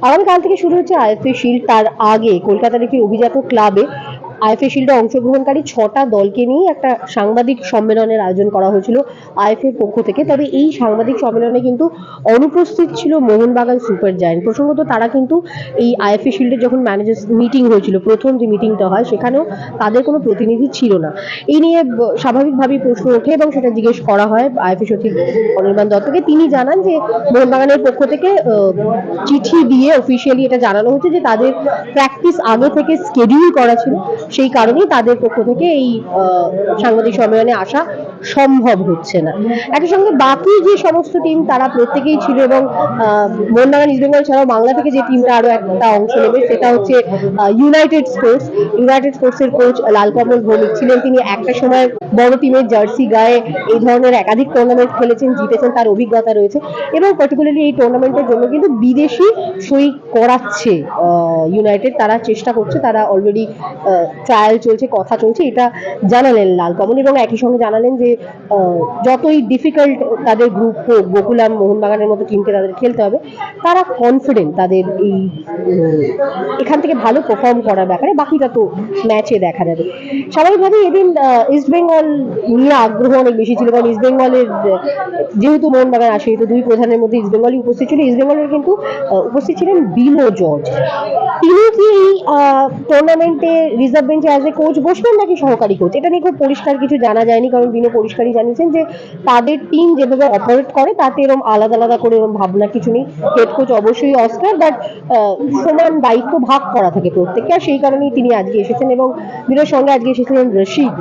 আগামীকাল থেকে শুরু হচ্ছে আইএফএ শিল্ড তার আগে কলকাতার একটি অভিজাত ক্লাবে আইএফএ শিল্ডে অংশগ্রহণকারী ছটা দলকে নিয়ে একটা সাংবাদিক সম্মেলনের আয়োজন করা হয়েছিল আইএফএ এর পক্ষ থেকে। তবে এই সাংবাদিক সম্মেলনে কিন্তু অনুপস্থিত ছিল মোহনবাগান সুপার জায়েন্ট। প্রসঙ্গত তারা কিন্তু এই আইএফএ শিল্ডের যখন ম্যানেজার্স মিটিং হয়েছিল, প্রথম যে মিটিংটা হয়, সেখানেও তাদের কোনো প্রতিনিধি ছিল না। এই নিয়ে স্বাভাবিকভাবেই প্রশ্ন ওঠে এবং সেটা জিজ্ঞেস করা হয় আইএফএ সচিব অনির্বাণ দত্তকে তিনি জানান যে মোহনবাগানের পক্ষ থেকে চিঠি দিয়ে অফিসিয়ালি এটা জানানো হচ্ছে যে তাদের প্র্যাকটিস আগে থেকে স্কেডিউল করা ছিল। সেই কারণেই তাদের পক্ষ থেকে এই সাংবাদিক সম্মেলনে আসা সম্ভব হচ্ছে না। একই সঙ্গে বাকি যে সমস্ত টিম তারা প্রত্যেকেই ছিল এবং মোহনবাগান ইস্ট বেঙ্গল ছাড়াও বাংলা থেকে যে টিমটা আরও একটা অংশ নেবে সেটা হচ্ছে ইউনাইটেড স্পোর্টস ইউনাইটেড স্পোর্টসের কোচ লালকমল ভৌমিক ছিলেন। তিনি একটা সময় বড় টিমের জার্সি গায়ে এই ধরনের একাধিক টুর্নামেন্ট খেলেছেন, জিতেছেন, তার অভিজ্ঞতা রয়েছে। এবং পার্টিকুলারলি এই টুর্নামেন্টের জন্য কিন্তু বিদেশি সই করাচ্ছে ইউনাইটেড তারা চেষ্টা করছে, তারা অলরেডি ট্রায়াল চলছে, কথা চলছে, এটা জানালেন লালকমল এবং একই সঙ্গে জানালেন যে যতই ডিফিকাল্ট তাদের গ্রুপ হোক, গোকুলাম, মোহনবাগানের মতো টিমকে তাদের খেলতে হবে, তারা কনফিডেন্ট তাদের এই এখান থেকে ভালো পারফর্ম করার ব্যাপারে, বাকিটা তো ম্যাচে দেখা যাবে। স্বাভাবিকভাবে এদিন ইস্ট বেঙ্গল নিয়ে আগ্রহ অনেক বেশি ছিল, কারণ ইস্ট বেঙ্গলের যেহেতু মোহনবাগান আসে তো দুই প্রধানের মধ্যে ইস্ট বেঙ্গলই উপস্থিত ছিল। ইস্ট বেঙ্গলের কিন্তু উপস্থিত ছিলেন বিনো জর্জ। তিনি কি এই টুর্নামেন্টে রিজার্ভ বেঞ্চে অ্যাজ এ কোচ বসবেন নাকি সহকারী কোচ এটা নিয়ে খুব পরিষ্কার কিছু জানা যায়নি, কারণ বিনো পরিষ্কারই জানিয়েছেন যে তাদের টিম যেভাবে অপারেট করে, তাতে এরকম আলাদা আলাদা করে এরকম ভাবনা কিছু নেই। হেড কোচ অবশ্যই অস্কার বাট সমান দায়িত্ব ভাগ করা থাকে প্রত্যেককে, আর সেই কারণেই তিনি আজকে এসেছেন এবং বিনোর সঙ্গে আজকে এসেছিলেন রশিদ।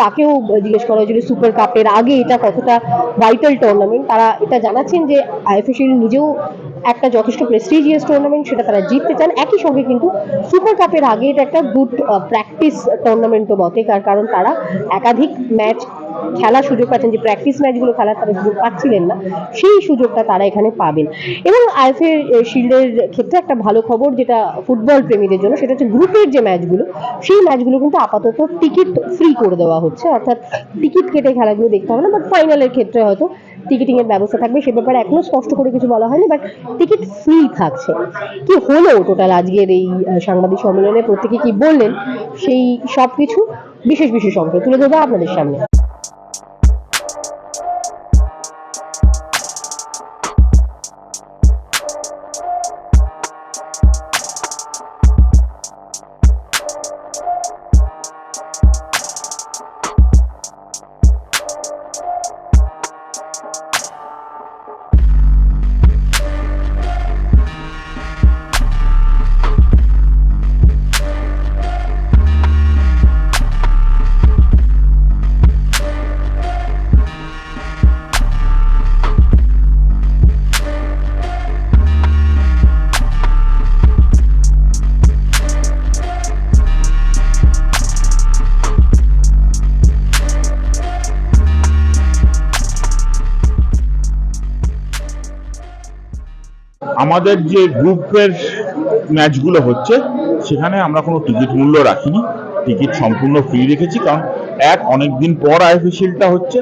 তাকেও জিজ্ঞেস করা হয়েছিল সুপার কাপের আগে এটা কতটা ভাইটাল টুর্নামেন্ট তারা এটা জানাচ্ছেন যে আইএফএ নিজেও একটা যথেষ্ট প্রেস্টিজিয়াস টুর্নামেন্ট সেটা তারা জিততে চান। একই সঙ্গে কিন্তু সুপার কাপের আগে এটা একটা গুড প্র্যাকটিস টুর্নামেন্টও বটে। কারণ তারা একাধিক ম্যাচ খেলার সুযোগ পাচ্ছেন। যে প্র্যাকটিস ম্যাচগুলো খেলার তারা সুযোগ পাচ্ছিলেন না, সেই সুযোগটা তারা এখানে পাবেন। এবং আইএফএ শিল্ডের ক্ষেত্রে একটা ভালো খবর যেটা ফুটবল প্রেমীদের জন্য, সেটা হচ্ছে গ্রুপের যে ম্যাচগুলো সেই ম্যাচগুলো কিন্তু আপাতত টিকিট ফ্রি করে দেওয়া হচ্ছে। অর্থাৎ টিকিট কেটে খেলাগুলো দেখতে হবে না বাট ফাইনালের ক্ষেত্রে হয়তো টিকিটিং এর ব্যবস্থা থাকবে, সে ব্যাপারে এখনও স্পষ্ট করে কিছু বলা হয়নি বাট টিকিট ফ্রি থাকছে। কি হলো টোটাল আজকের এই সাংবাদিক সম্মেলনে? প্রত্যেকে কি বললেন? সেই সবকিছু বিশেষ বিশেষ অংশ তুলে ধরবো আপনাদের সামনে। আমাদের যে গ্রুপের ম্যাচগুলো হচ্ছে, সেখানে আমরা কোনো টিকিট মূল্য রাখিনি। টিকিট সম্পূর্ণ ফ্রি রেখেছি, কারণ এক অনেক দিন পর আইএফএ হচ্ছে,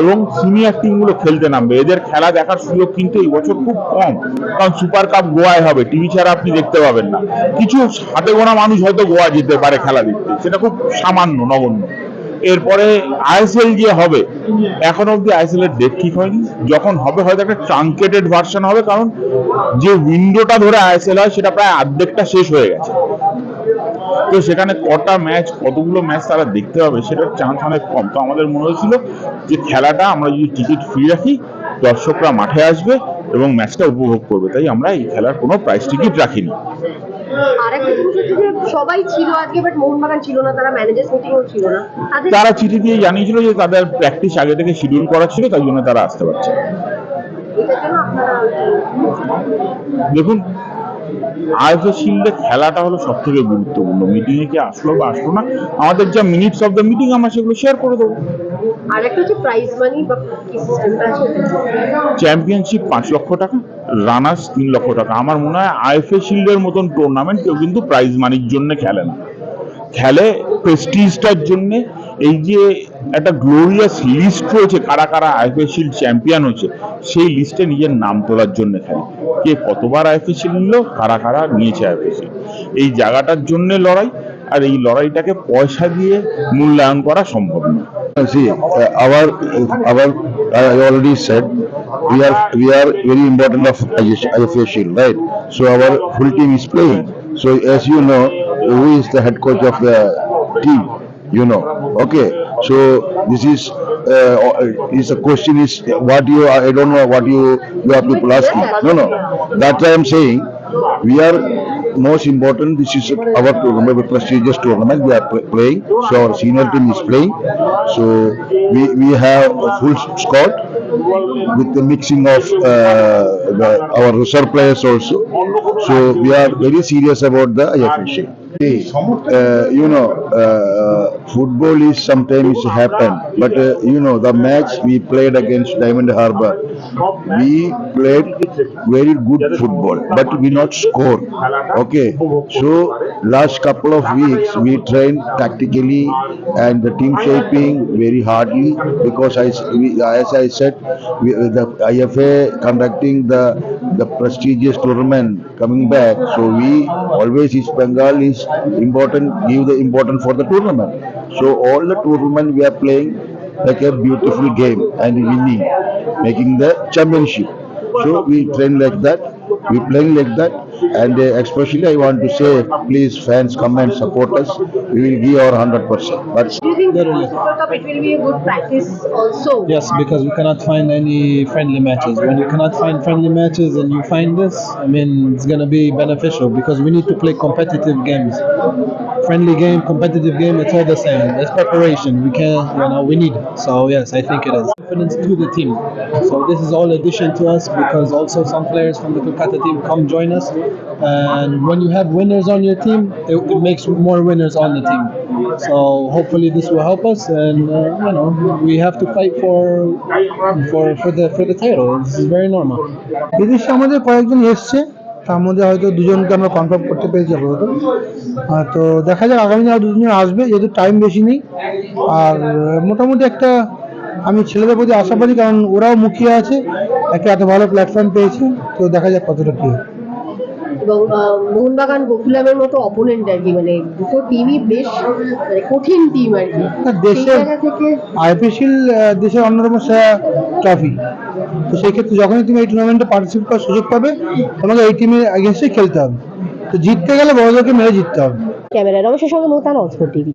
এবং সিনিয়র টিমগুলো খেলতে নামবে। এদের খেলা দেখার সুযোগ কিন্তু এই বছর খুব কম, কারণ সুপার কাপ গোয়ায় হবে টিভি ছাড়া আপনি দেখতে পাবেন না। কিছু হাতে গোনা মানুষ হয়তো গোয়া যেতে পারে খেলা দেখতে, সেটা খুব সামান্য, নগণ্য। এরপরে আইএসএল যে হবে। এখন অবধি আইএসএল এর ডেট ঠিক হয়নি। যখন হবে, হয়তো একটা ট্রাঙ্কেটেড ভার্সন হবে, কারণ যে উইন্ডোটা ধরে আইএসএল হয়, সেটা প্রায় অর্ধেকটা শেষ হয়ে গেছে। তো সেখানে কটা ম্যাচ কতগুলো ম্যাচ তারা দেখতে হবে সেটার চান্স অনেক কম। তো আমাদের মনে হয়েছিল যে খেলাটা আমরা যদি টিকিট ফ্রি রাখি, দর্শকরা মাঠে আসবে এবং ম্যাচটা উপভোগ করবে। তাই আমরা এই খেলার কোনো প্রাইস টিকিট রাখিনি। আরেকটা জিনিস হচ্ছে যে সবাই ছিল আজকে বাট মোহনবাগান ছিল না তারা ম্যানেজার্স মিটিংও ছিল না। তারা চিঠি দিয়ে জানিয়েছিল যে তাদের প্র্যাকটিস আগে থেকে শিডিউল করা ছিল তাই জন্য তারা আসতে পারছে দেখুন শিল্ডে খেলাটা হলো সব থেকে গুরুত্বপূর্ণ। মিটিং এ কি আসলো বা আসলো না? আমাদের যা মিনিটস অফ দ্য মিটিং আমরা সেগুলো শেয়ার করে দেবো। চ্যাম্পিয়নশিপ পাঁচ লক্ষ টাকা রানার্স তিন লক্ষ টাকা। আমার মনে হয় আইএফএ শিল্ডের মতন টুর্নামেন্ট কেউ কিন্তু প্রাইজ মানির জন্য খেলে না। খেলে প্রেস্টিজটার জন্য। এই যে একটা গ্লোরিয়াস লিস্ট রয়েছে কারা কারা আইপিএল শিল্ড চ্যাম্পিয়ন হয়েছে সেই লিস্টে নিজের নাম তোলার জন্য খেলে। কে কতবার আইপিসি নিল কারা কারা নিয়েছে আইপিসি এই জায়গাটার জন্য লড়াই, আর এই লড়াইটাকে পয়সা দিয়ে মূল্যায়ন করা সম্ভব না আবার আবার I already said team so as you know is the head coach of the team you know okay so this is uh, is a question is what you, I don't know what you, you are people asking. No, no, That's that I am saying, we are most important, this is our tournament, prestigious tournament we are playing, so our senior team is playing. So we, we have a full squad with the mixing of uh, the, our reserve players also. So we are very serious about the IFSC. Uh, you know, uh, football is sometimes happen, but uh, you know, the match we played against Diamond Harbour, we played very good football, but we not score. Okay, so last couple of weeks we trained tactically and the team shaping very hardly because I, we, as I said, we, the IFA conducting the the prestigious tournament coming back. So we always East Bengal is important, give the important for the tournament. So all the tournament we are playing like a beautiful game and winning, making the championship. So we train like that, we playing like that, and uh, especially I want to say, please fans come and support us. We will give our hundred percent. But Do you think Very the. Super Cup it will be a good practice also? Yes, because we cannot find any friendly matches. When you cannot find friendly matches and you find this, I mean, it's going to be beneficial because we need to play competitive games Friendly game, competitive game, it's all the same. It's preparation. We can, you know, we need it. So, yes, I think it is. Confidence to the team. So, this is all addition to us because also some players from the Kolkata team come join us. And when you have winners on your team, it, it makes more winners on the team. So, hopefully, this will help us. And, uh, you know, we have to fight for for for the for the title. This is very normal. বিদেশে আমাদের কয়েকজন এসছে তার মধ্যে হয়তো দুজনকে আমরা confirm করতে পেরেছি আপাতত তো দেখা যাক, আগামী দিন দুজন আসবে, যেহেতু টাইম বেশি নেই আর, মোটামুটি একটা আমি ছেলেদের প্রতি আশা আশাবাদী কারণ ওরাও মুখিয়ে আছে একটা এত ভালো প্ল্যাটফর্ম পেয়েছে, তো দেখা যাক কতটা কি। এবং মোহনবাগান গোকুলামের মতো অপোনেন্ট আর কি মানে দুটো টিমই বেশ মানে কঠিন টিম আর কি। দেশের আইপিএল দেশের অন্যতম সেরা ট্রফি তো সেই ক্ষেত্রে যখনই তুমি এই টুর্নামেন্টে পার্টিসিপেট করার সুযোগ পাবে তোমাকে এই টিমের এগেনস্টে খেলতে হবে। তো জিততে গেলে বড়দেরকে মেরে জিততে হবে। ক্যামেরা রমেশের সঙ্গে মোতান অথর টিভি।